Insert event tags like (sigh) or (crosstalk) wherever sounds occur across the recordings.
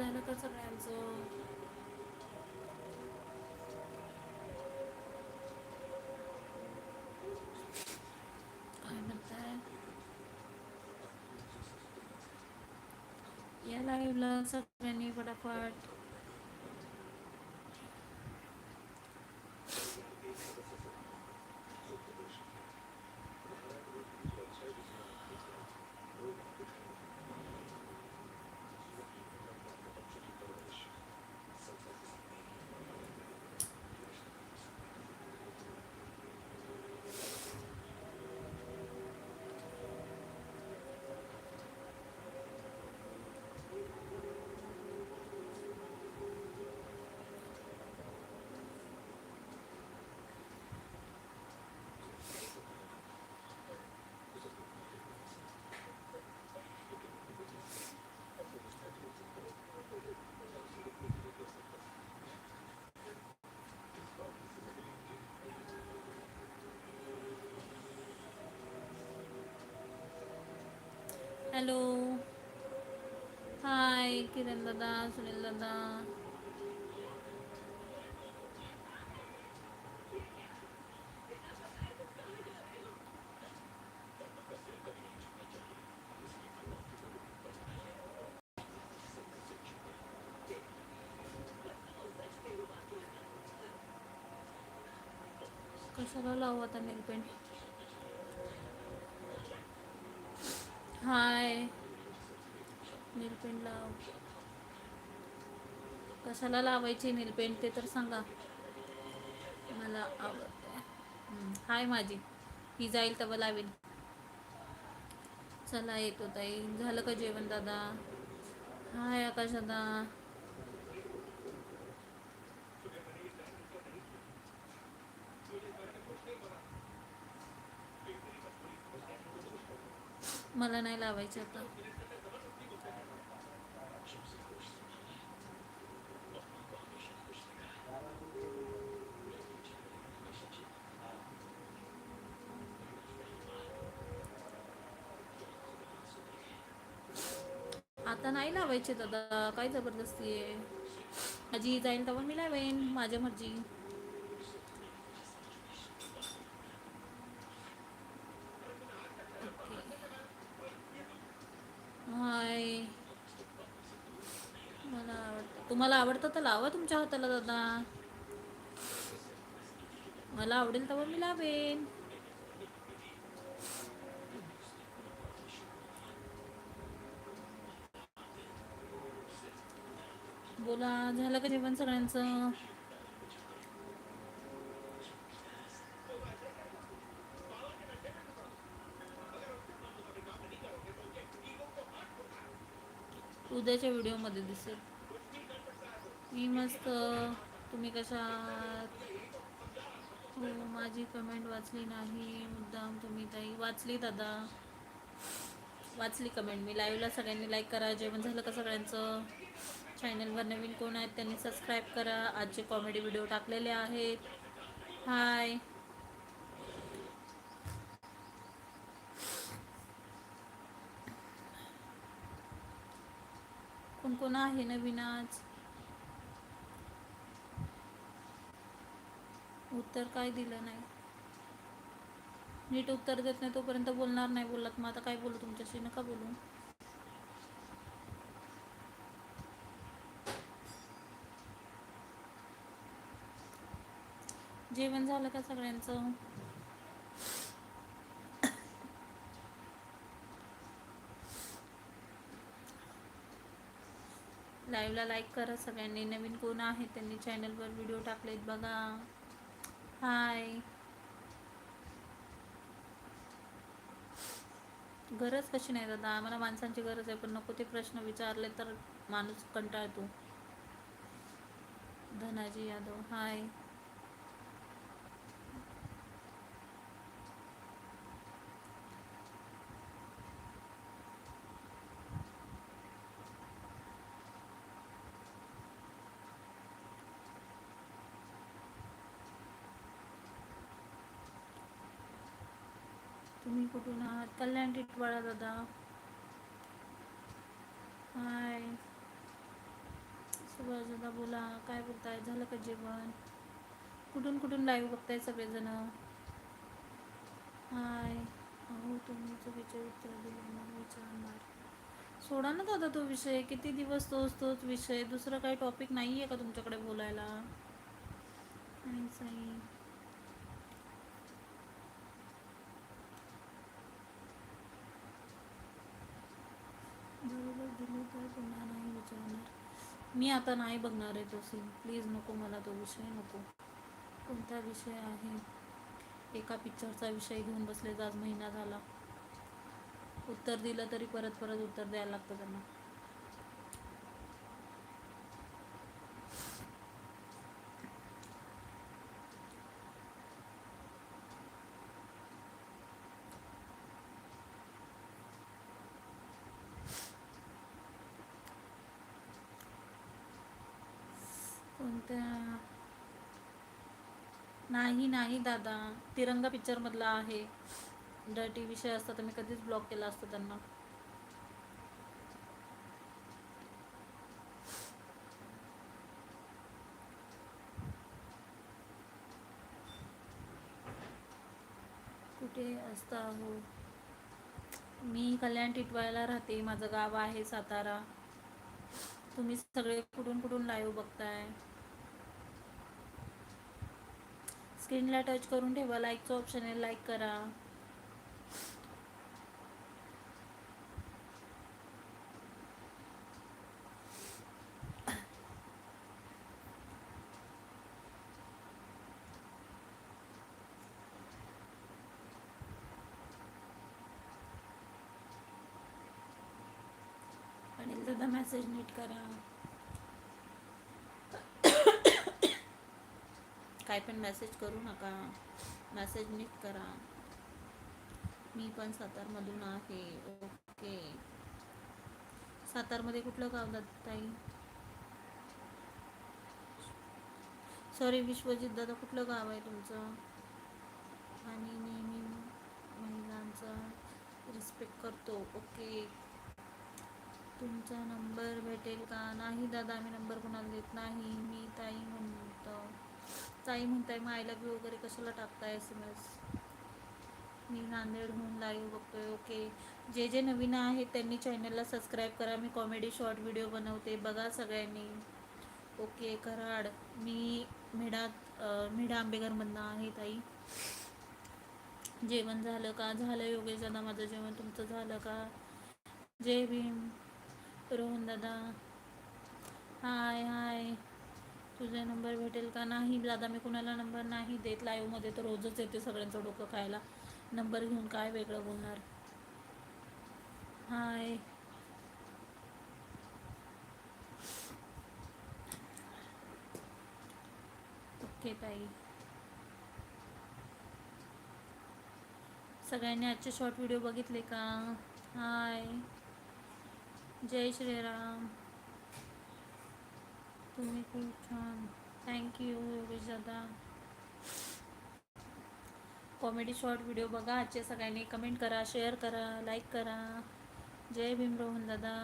झालं तर सगळ्यांचं. काय म्हणताय? या लाईव्हला सगळ्यांनी फटाफट हॅलो हाय किरण दादा सुनील दादा कशाला लावू आता नेलपेंट हाय. नीलपेंट लाव. कशाला लावायची नीलपेंट ते तर सांगा. मला आवडते हाय माझी. ही जाईल तेव्हा लावेल चला येतो ताई. झालं का जेवण दादा? हाय आकाश दादा. मला नाही लावायचं आता. आता नाही लावायचे दादा. काय जबरदस्ती आहे. माझी जाईल तेव्हा मी लावेन. माझ्या मर्जी हाय मला आवडतं तुम्हाला आवडतं तर लावा तुमच्या हाताला दादा. मला आवडेल तेव्हा मी लावेन. बोला झालं का जेवण सगळ्यांचं? उद्याच्या व्हिडिओमध्ये दिसेल. मी मस्त तुम्ही कशा आहात? हो माझी कमेंट वाचली नाही. मुद्दाम तुम्ही ताई वाचली दादा. वाचली कमेंट मी लाईव्हला सगळ्यांनी लाईक करा जेवण झालं का सगळ्यांचं? चॅनलवर नवीन कोण आहेत त्यांनी सबस्क्राईब करा. आजचे कॉमेडी व्हिडिओ टाकलेले आहेत. हाय कोण कोण आहे नवीन आज? उत्तर काय दिलं नाही. नीट उत्तर देत नाही तोपर्यंत बोलणार नाही बोलत. मग आता काय बोलू तुमच्याशी? नका बोलू. जेवण झालं का सगळ्यांचं? लाईव्हला लाईक करा सगळ्यांनी. नवीन कोण आहे त्यांनी चॅनलवर व्हिडिओ टाकलेत बघा. हाय. गरज कशी नाही दादा आम्हाला माणसांची गरज आहे पण नको ते प्रश्न विचारले तर माणूस कंटाळतो. धनाजी यादव हाय. तुम्ही कुठून आहात? कल्याण टिटवाळा दादा. हाय. सुभाष दादा बोला काय बोलताय? झालं का जेवण? कुठून कुठून लाईव्ह बघताय सगळेजण? हाय. अहो तुम्ही चुकीचे उत्तर दिले मग विचारणार. सोडा ना दादा तो विषय. किती दिवस तोच तोच विषय. दुसरं काही टॉपिक नाही आहे का तुमच्याकडे बोलायला? आणि साई. बरोबर दिली तर पुन्हा नाही विचारणार. मी आता नाही बघणार आहे तो सीन प्लीज नको मला तो विषय नको. कोणता विषय आहे? एका पिक्चरचा विषय घेऊन बसले आज महिना झाला. उत्तर दिलं तरी परत परत उत्तर द्यायला लागतं त्यांना. त्या नाही नाही दादा. तिरंगा पिक्चरमधला आहे. डर्टी विषय असता तर मी कधीच ब्लॉक केला असतं त्यांना. कुठे असता हो? मी कल्याण टिटवायला राहते. माझं गाव आहे सातारा. तुम्ही सगळे कुठून कुठून लाईव्ह बघताय? स्क्रीनला टच करून ठेवा. लाईकचं ऑप्शन आहे लाईक करा. आणि दादा मेसेज नीट करा. काय पण मेसेज करू नका. मेसेज नीट करा. मी पण सातारमधून आहे. ओके सातारमध्ये कुठलं गाव दादा ताई? सॉरी विश्वजित दादा कुठलं गाव आहे तुमचं? आणि नेहमी महिलांचा रिस्पेक्ट करतो. ओके तुमचा नंबर भेटेल का? नाही दादा मी नंबर कोणाला देत नाही. मी ताई म्हणतो. ताई म्हणताय मग आय लव्ह यू वगैरे कशाला टाकताय एस एम एस मी नांदेडहून लाईव्ह बघतोय. ओके जे जे नवीन आहेत त्यांनी चॅनलला सबस्क्राईब करा. मी कॉमेडी शॉर्ट व्हिडिओ बनवते. बघा सगळ्यांनी. ओके कराड. मी मेढा अं, मेढा आंबेघरमधनं आहे ताई. जेवण झालं का? झालं योगेश दादा माझं जेवण. तुमचं झालं का? जय भीम. रोहन दादा हाय हाय तुझा नंबर भेटेल का नाही? दादा मी कुणाला नंबर नाही देत. लाईव्हमध्ये तर रोजच येते सगळ्यांचं डोकं खायला. नंबर घेऊन काय वेगळं बोलणार? हाय. ओके ताई. सगळ्यांनी आजचे शॉर्ट व्हिडिओ बघितले का? हाय. जय श्रीराम. तुम्ही खूप छान. थँक्यू योगेश दादा कॉमेडी शॉर्ट व्हिडिओ बघा. आजचे सगळ्यांनी कमेंट करा शेअर करा लाईक करा. जय भीम रोहन दादा.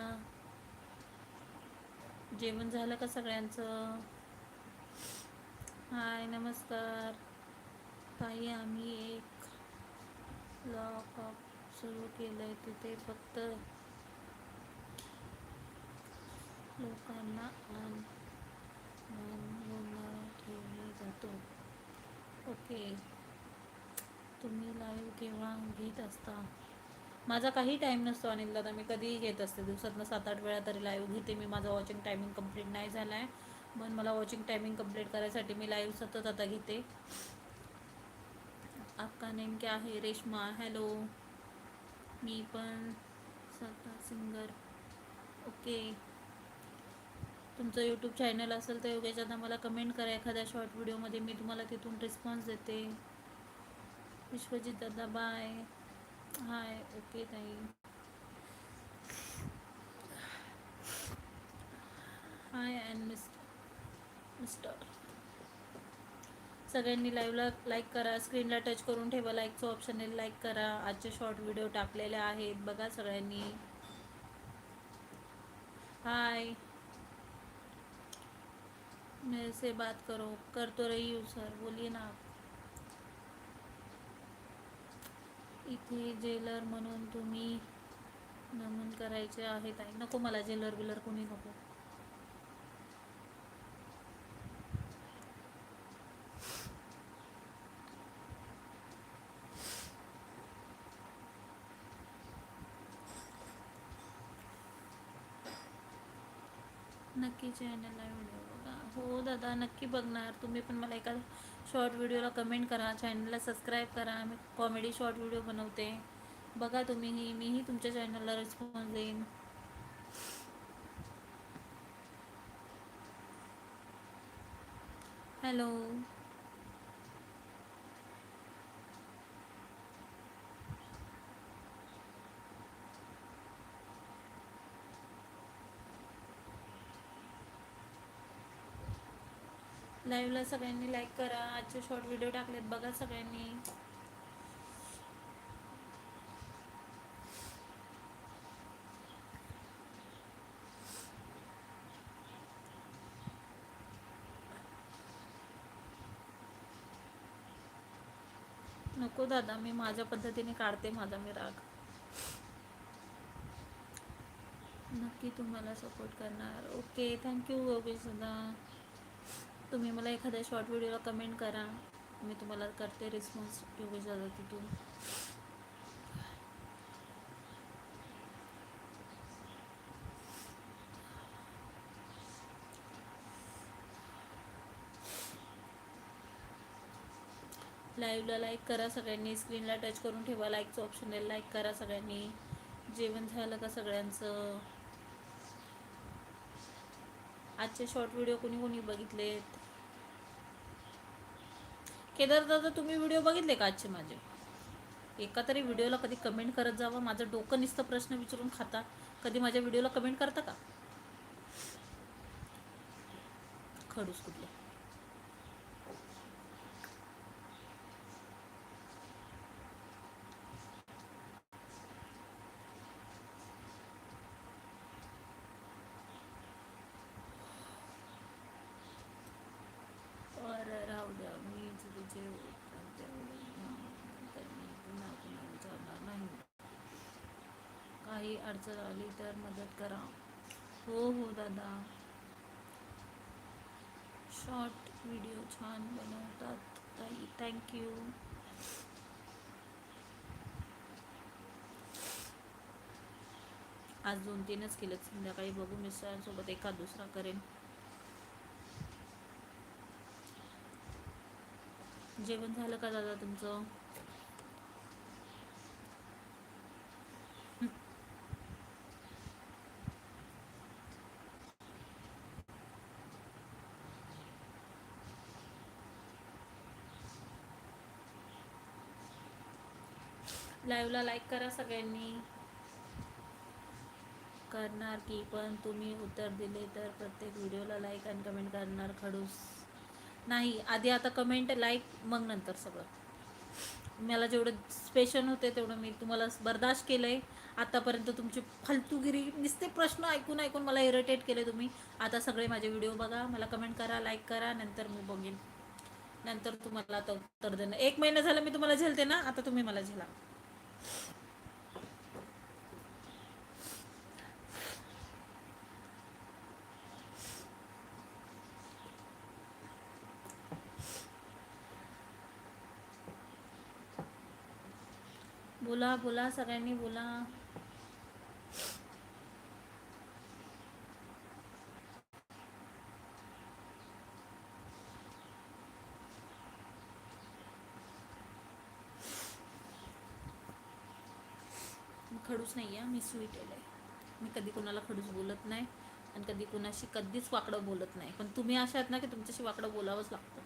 जेवण झालं का सगळ्यांचं? हाय नमस्कार. ताई आम्ही एक लॉकअप सुरू केलं आहे तिथे फक्त लोकांना मान ठेवला जातो. ओके. तुम्ही लाईव्ह केव्हा घेत असता? माझा काही टाईम नसतो अनिल दादा मी कधीही घेत असते. दिवसातनं सात आठ वेळा तरी लाईव्ह घेते मी. माझं वॉचिंग टायमिंग कंप्लीट नाही झाला आहे पण मला वॉचिंग टायमिंग कंप्लीट करायसाठी मी लाईव्ह सतत आता घेते. आपका नेम क्या रेश्मा. हॅलो मी पण स्वतः सिंगर ओके. तुमचं यूट्यूब चॅनल असेल तर योगेश दादा मला कमेंट करा एखाद्या शॉर्ट व्हिडिओमध्ये मी तुम्हाला तिथून रिस्पॉन्स देते. विश्वजित दादा बाय हाय ओके ताई. हाय अँड मिस्टर मिस्टर सगळ्यांनी लाईव्हला लाईक करा. स्क्रीनला टच करून ठेवा. लाईकचं ऑप्शन आहे लाईक करा. आजचे शॉर्ट व्हिडिओ टाकलेले आहेत. बघा सगळ्यांनी. हाय मेरे से बात करो कर तो रही हूँ सर बोलिए ना आप। इथे जेलर म्हणून तुम्ही नमन करायचे आहे ताई नको मला जेलर बिलर कोणी नको. नक्की चॅनलला हो दादा नक्की बघणार. तुम्ही पण मला एका शॉर्ट व्हिडिओला कमेंट करा. चॅनलला सबस्क्राईब करा. मी कॉमेडी शॉर्ट व्हिडिओ बनवते. बघा तुम्हीही मीही तुमच्या चॅनलला रिस्पॉन्स देईन. हॅलो लाईव्हला सगळ्यांनी लाईक करा. आजचे शॉर्ट व्हिडिओ टाकलेत बघा सगळ्यांनी. नको दादा मी माझ्या पद्धतीने काढते माझा मी राग. नक्की तुम्हाला सपोर्ट करणार. ओके थँक्यू योगेश दादा तुम्ही मला एखाद्या शॉर्ट व्हिडिओला कमेंट करा. मी तुम्हाला करते रिस्पॉन्स योग्य झाला तिथून. लाईव्हला लाईक करा सगळ्यांनी. स्क्रीनला टच करून ठेवा. लाईकचं ऑप्शन आहे लाईक करा सगळ्यांनी. जेवण झालं का सगळ्यांचं? आजचे शॉर्ट व्हिडिओ कोणी कोणी बघितलेत? केदार दादा तुम्ही व्हिडिओ बघितले का आजचे माझे? एका तरी व्हिडिओला कधी कमेंट करत जावं? माझं डोकं नुसतं प्रश्न विचारून खाता. कधी माझ्या व्हिडिओला कमेंट करता का? खडूस कुठले और राहू द्या मी तुझे उत्तर तेवढे त्यांनी पुन्हा पुन्हा विचारणार नाही काही अडचण आली तर मदत करा. हो हो दादा. शॉर्ट व्हिडिओ छान बनवतात. ताई थँक्यू आज दोन तीनच केलेत. संध्याकाळी बघू मिस्टरांसोबत एखाद दुसरा करेन. जेवण झालं का दादा तुमचं? लाईव्हला लाईक करा सगळ्यांनी. करणार की पण तुम्ही उत्तर दिले तर प्रत्येक व्हिडिओला लाईक आणि कमेंट करणार खडूस. नाही आधी आता कमेंट लाईक मग नंतर सगळं. मला जेवढं स्पेशल होते तेवढं मी तुम्हाला बर्दाश्त केलं आहे आतापर्यंत तुमची फालतूगिरी नुसते प्रश्न ऐकून ऐकून मला इरिटेट केले तुम्ही. आता सगळे माझे व्हिडिओ बघा मला कमेंट करा लाईक करा नंतर मी बघेन. नंतर तुम्हाला आता उत्तर देणं एक महिना झाला मी तुम्हाला झेलते ना? आता तुम्ही मला झेला. बोला बोला सगळ्यांनी बोला. खडूस नाही आहे मी स्वीट आहे मी कधी कोणाला खडूस बोलत नाही आणि कधी कोणाशी कधीच वाकडं बोलत नाही. पण तुम्ही अशा आहेत ना की तुमच्याशी वाकडं बोलावंच लागतं.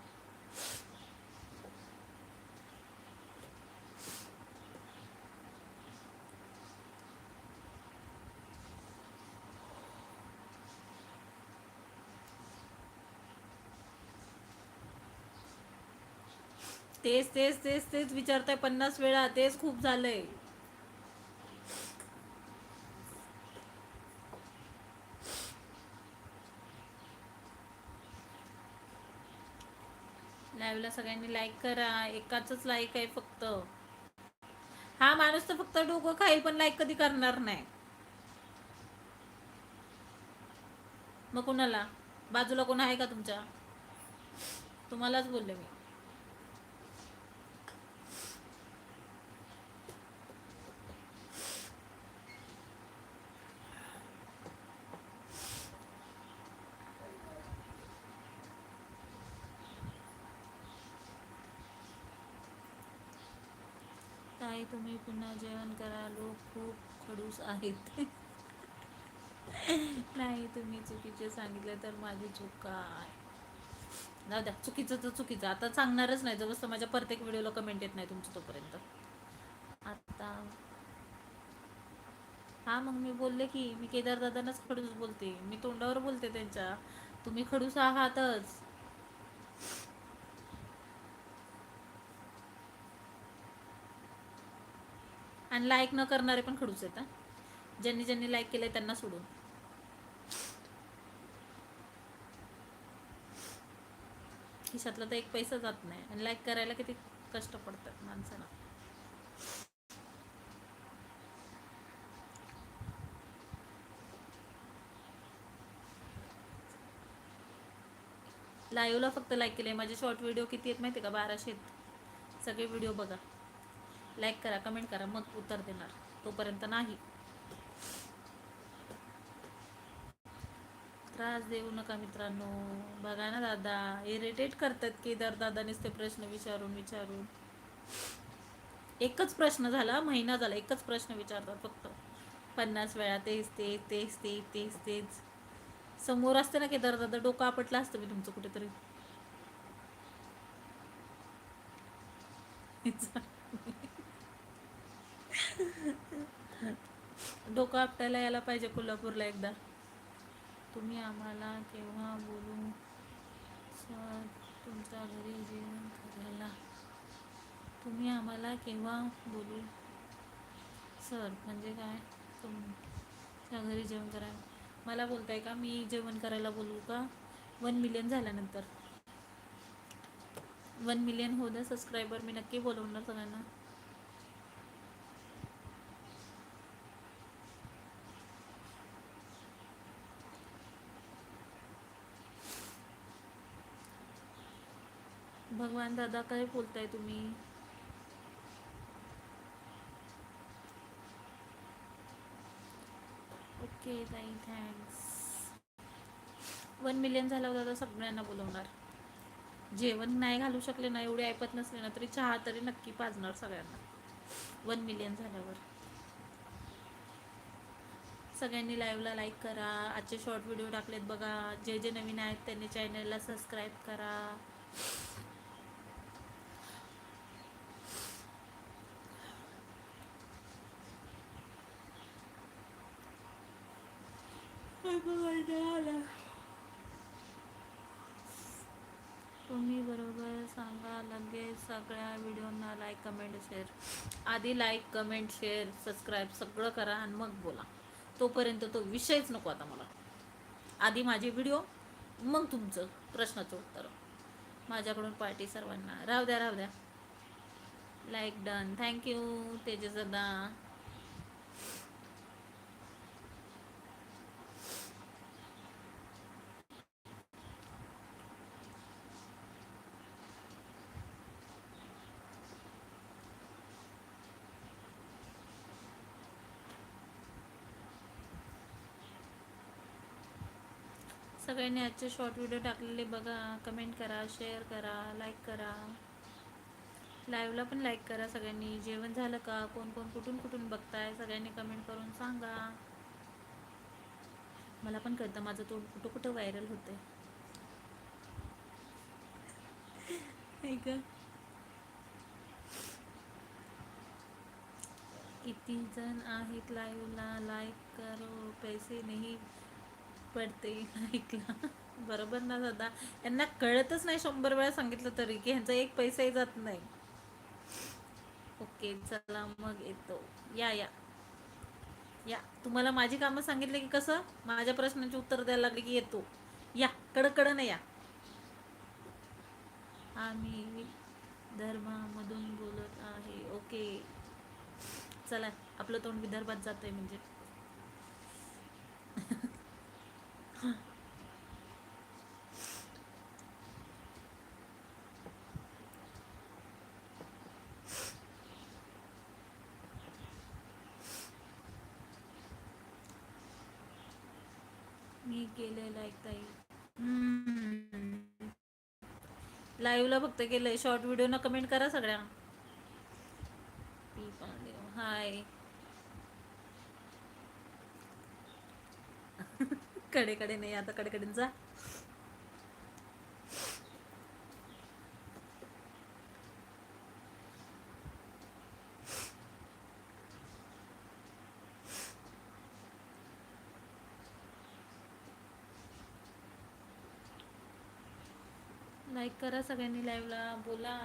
तेच तेच तेच तेच विचारताय. पन्नास वेळा तेच खूप झालंय. लाईव्हला सगळ्यांनी लाईक करा. एकाच लाईक आहे फक्त. हा माणूस तर फक्त डोकं खाईल पण लाईक कधी करणार नाही. मग कुणाला? बाजूला कोण आहे का तुमच्या? तुम्हालाच बोलले मी. ताई तुम्ही पुन्हा जेवण करा. लोक खूप खडूस आहेत. नाही तुम्ही चुकीचे सांगितले तर माझी चूक काय? द्या. चुकीचं तर चुकीचं. आता सांगणारच नाही. जवळ माझ्या प्रत्येक व्हिडिओला कमेंट येत नाही तुमचं तोपर्यंत. आता हा मग मी बोलले की मी केदार दादांनाच खडूस बोलते. मी तोंडावर बोलते त्यांच्या. तुम्ही खडूस आहातच. आणि लाईक न करणारे पण खडूच आहेत ज्यांनी ज्यांनी लाईक केलंय त्यांना सोडून. खिशातला तर एक पैसा जात नाही आणि लाईक करायला किती कष्ट पडतात माणसाला. लाईव्हला फक्त लाईक केले माझे शॉर्ट व्हिडिओ किती आहेत माहिती का? बाराशे आहेत. सगळे व्हिडिओ बघा. लाईक करा कमेंट करा मग उत्तर देणार. तोपर्यंत नाही. त्रास देऊ नका मित्रांनो. बघा ना दादा इरिटेट करतात केदार दादानेच ते प्रश्न विचारून विचारून. एकच प्रश्न झाला महिना झाला एकच प्रश्न विचारतात फक्त. पन्नास वेळा तेच तेच तेच तेच तेच तेच. समोर असते ना केदार दादा डोकं आपटलं असतं मी तुमचं कुठेतरी. डोकं आपटायला यायला पाहिजे कोल्हापूरला एकदा. तुम्ही आम्हाला केव्हा बोलू? सर तुमच्या घरी जेवण करायला. तुम्ही आम्हाला केव्हा बोलू? सर म्हणजे काय? तुमच्या घरी जेवण करायला. मला बोलताय का? मी जेवण करायला बोलू का? वन मिलियन झाल्यानंतर. वन मिलियन होऊ द्या सबस्क्रायबर मी नक्की बोलवणार सगळ्यांना. भगवान दादा काय बोलताय तुम्ही? ओके ताई थँक्स वन मिलियन झाल्यावर दादा सगळ्यांना बोलवणार. जेवण नाही घालू शकले ना एवढे ऐपत नसले ना तरी चहा तरी नक्की पाजणार सगळ्यांना. वन मिलियन झाल्यावर. सगळ्यांनी लाईव्हला लाईक करा. आजचे शॉर्ट व्हिडिओ टाकलेत बघा. जे जे नवीन आहेत त्यांनी चॅनलला सबस्क्राईब करा. तुम्ही बरोबर सांगा. लगेच सगळ्या व्हिडिओना लाईक कमेंट शेअर आधी लाईक कमेंट शेअर सबस्क्राईब सगळं करा आणि मग बोला. तोपर्यंत तो विषयच नको आता मला. आधी माझे व्हिडिओ मग तुमचं प्रश्नाचं उत्तर. माझ्याकडून पार्टी सर्वांना. राहू द्या राहू द्या. लाईक डन थँक्यू तेजसदा. सगळ्यांनी आजचे शॉर्ट व्हिडिओ टाकलेले बघा. कमेंट करा शेअर करा लाईक करा. लाईव्हला पण लाईक करा सगळ्यांनी. जेवण झालं का? कोण कोण कुठून कुठून बघताय? सगळ्यांनी कमेंट करून सांगा. मला पण कळतं माझं तोंड कुठं कुठं व्हायरल होतंय. ऐक किती जण आहेत लाईव्हला लाईक करो. पैसे नाही. पडते ऐकला. बरोबर ना दादा? यांना कळतच नाही शंभर वेळा सांगितलं तरी की ह्यांचा एक पैसाही जात नाही. ओके चला मग येतो. या या. या. तुम्हाला माझी कामं सांगितले की कसं? माझ्या प्रश्नाचे उत्तर द्यायला लागले की येतो. या कडकडं नाही या. आम्ही धर्मामधून बोलत आहे. ओके. चला आपलं तोंड विदर्भात जातंय म्हणजे. लाईव्हला फक्त केलंय. शॉर्ट व्हिडिओ ना कमेंट करा सगळ्या हाय (laughs) कडे कडे नाही आता कडे लाईक करा सगळ्यांनी लाईव्हला बोला.